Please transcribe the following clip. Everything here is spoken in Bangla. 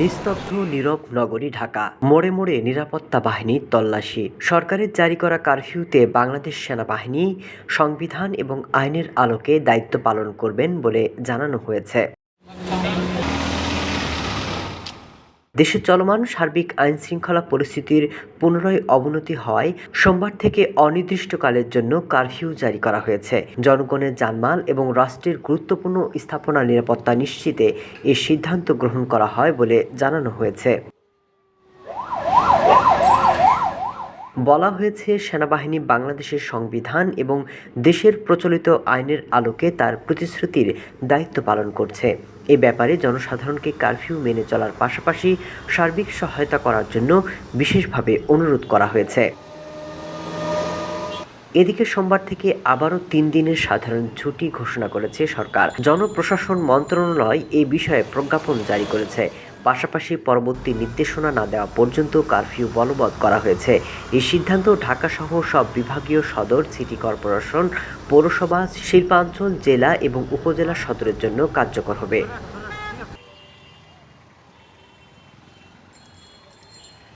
নিস্তব্ধ নীরব নগরী ঢাকা। মোড়ে মোড়ে নিরাপত্তা বাহিনীর তল্লাশি। সরকারের জারি করা কারফিউতে বাংলাদেশ সেনাবাহিনী সংবিধান এবং আইনের আলোকে দায়িত্ব পালন করবেন বলে জানানো হয়েছে। দেশে চলমান সার্বিক আইন শৃঙ্খলা পরিস্থিতির পুনরায় অবনতি হওয়ায় সোমবার থেকে অনির্দিষ্টকালের জন্য কারফিউ জারি করা হয়েছে। জনগণের জানমাল এবং রাষ্ট্রের গুরুত্বপূর্ণ স্থাপনা নিরাপত্তা নিশ্চিতে এই সিদ্ধান্ত গ্রহণ করা হয় বলে জানানো হয়েছে। বলা হয়েছে, সেনাবাহিনী বাংলাদেশের সংবিধান এবং দেশের প্রচলিত আইনের আলোকে তার প্রতিশ্রুতির দায়িত্ব পালন করছে। এ ব্যাপারে জনসাধারণকে কারফিউ মেনে চলার পাশাপাশি সার্বিক সহায়তা করার জন্য বিশেষভাবে অনুরোধ করা হয়েছে। এদিকে সোমবার থেকে আবারও তিন দিনের সাধারণ ছুটি ঘোষণা করেছে সরকার। জনপ্রশাসন মন্ত্রণালয় এই বিষয়ে প্রজ্ঞাপন জারি করেছে। পাশাপাশি পরবর্তী নির্দেশনা না দেওয়া পর্যন্ত কারফিউ বলবৎ করা হয়েছে। এই সিদ্ধান্ত ঢাকাসহ সব বিভাগীয় সদর, সিটি কর্পোরেশন, পৌরসভা, শিল্পাঞ্চল, জেলা এবং উপজেলা সদরের জন্য কার্যকর হবে।